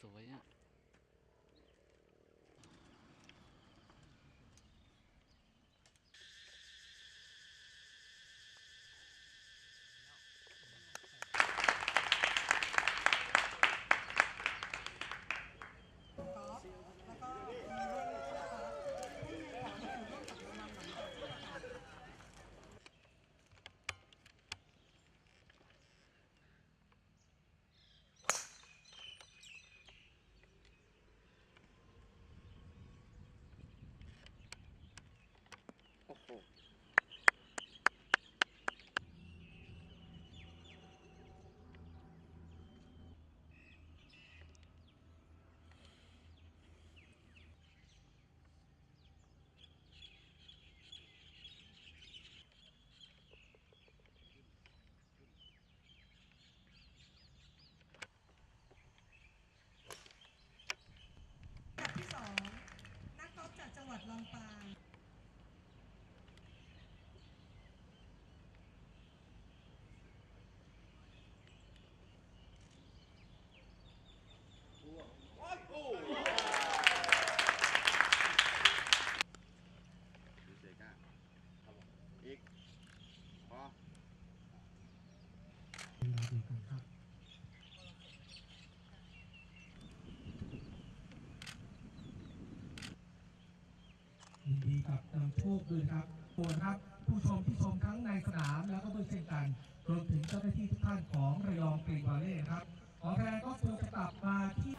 สวย อะ โอ้โห อันดับที่สองนักกอล์ฟจากจังหวัดลำปาง ดีเซก้าครับผมอีก พอ ยินดีกับนำโชคด้วยครับตัวนะครับผู้ชมที่ชมทั้งในสนามแล้วก็ด้วยเช่นกันรวมถึงเจ้าหน้าที่ทุกท่านของระยองกรีนวอลเล่ครับขอแทนก็ควรจะกลับมาที่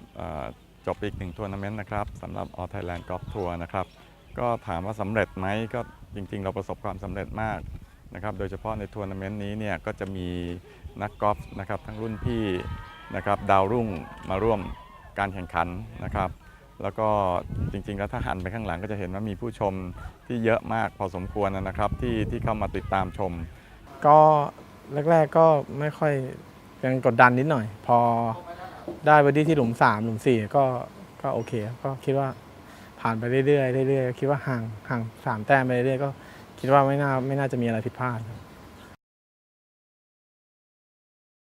จบอีกหนึ่งทัวร์นาเมนต์นะครับสำหรับ All Thailand Golf Tour นะครับ ก็ถามว่าสำเร็จไหมก็จริง ๆ เราประสบความสำเร็จมาก นะครับโดยเฉพาะในทัวร์นาเมนต์นี้เนี่ยก็จะมีนักกอล์ฟนะครับทั้งรุ่นพี่นะครับดาวรุ่งมาร่วมการแข่งขันนะครับแล้วก็จริง ๆ แล้วถ้าหันไปข้างหลังก็จะเห็นว่ามีผู้ชมที่เยอะมากพอสมควรนะครับที่ที่เข้ามาติดตามชม ก็แรก ๆก็ไม่ค่อยยังกดดันนิดหน่อย พอได้บอดี้ที่หลุม 3 หลุม 4 ก็ก็โอเค ก็คิดว่าผ่านไปเรื่อยๆเรื่อยๆคิดว่าห่างห่างสามแต้มไปเรื่อยๆก็ คิดว่าไม่น่าไม่น่าจะมีอะไรผิดพลาดครับ